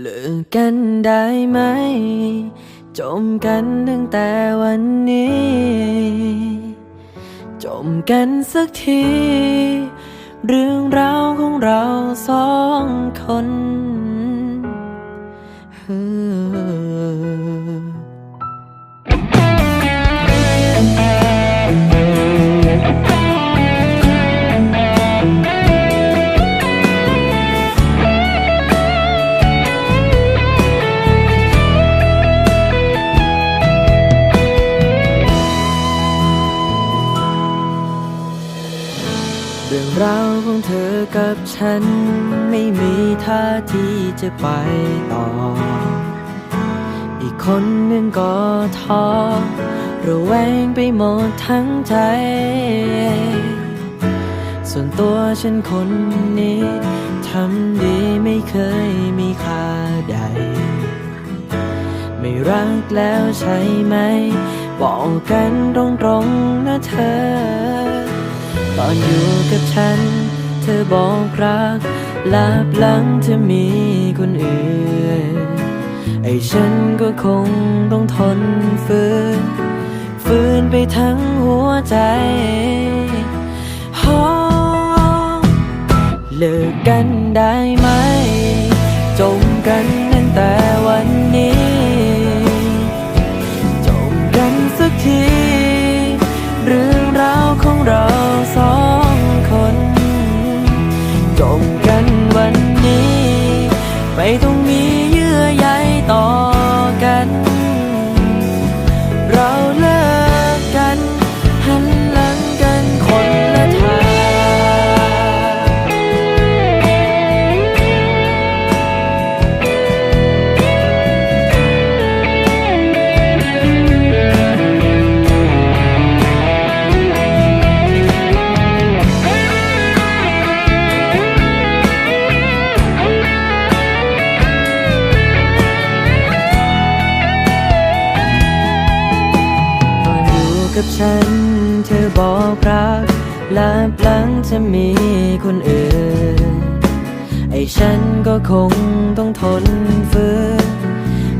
เลิกกันได้ไหม จมกันตั้งแต่วันนี้ จมกันสักที เรื่องราวของเราสองคนเเธอกับฉันไม่มีท่าทีจะไปต่อ อีกคนหนึ่งก็ท้อระแวงไปหมดทั้งใจ ส่วนตัวฉันคนนี้ทำดีไม่เคยมีค่าใด ไม่รักแล้วใช่ไหม บอกกันตรงๆนะเธอ ตอนอยู่กับฉัน เธอบอกรักลับหลังเธอมีคนอื่น ไอ้ฉันก็คงต้องทนฝืนฝืนไปทั้งหัวใจฮอเลิกกันได้ไหม ตรงกันวันนี้ ไม่ต้องมี กับฉัน เธอบอกรักลับลังจะมีคนอื่น ไอ้ฉันก็คงต้องทนฝืน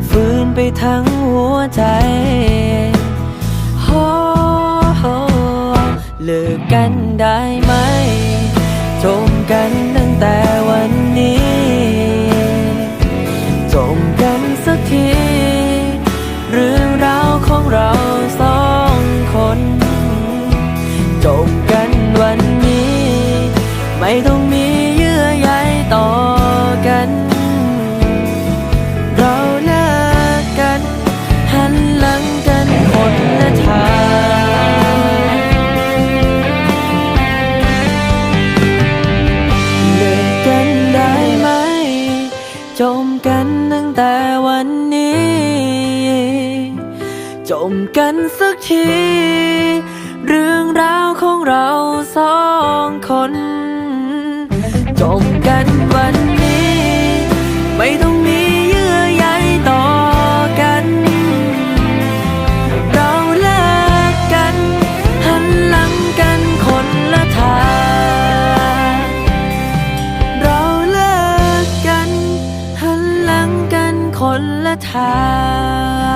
ฝืนไปทั้งหัวใจโอ้โหเลิกกันได้ไหมจมกัน ไม่ต้องมีเยื่อใยต่อกัน เราเลิกกัน หันหลังกันคนละทางเลิกกันได้ไหม จมกันตั้งแต่วันนี้ จมกันสักที เรื่องราวของเราสองคน จบกันวันนี้ ไม่ต้องมีเยื่อใยต่อกัน เราเลิกกัน หันหลังกันคนละทาง เราเลิกกัน หันหลังกันคนละทาง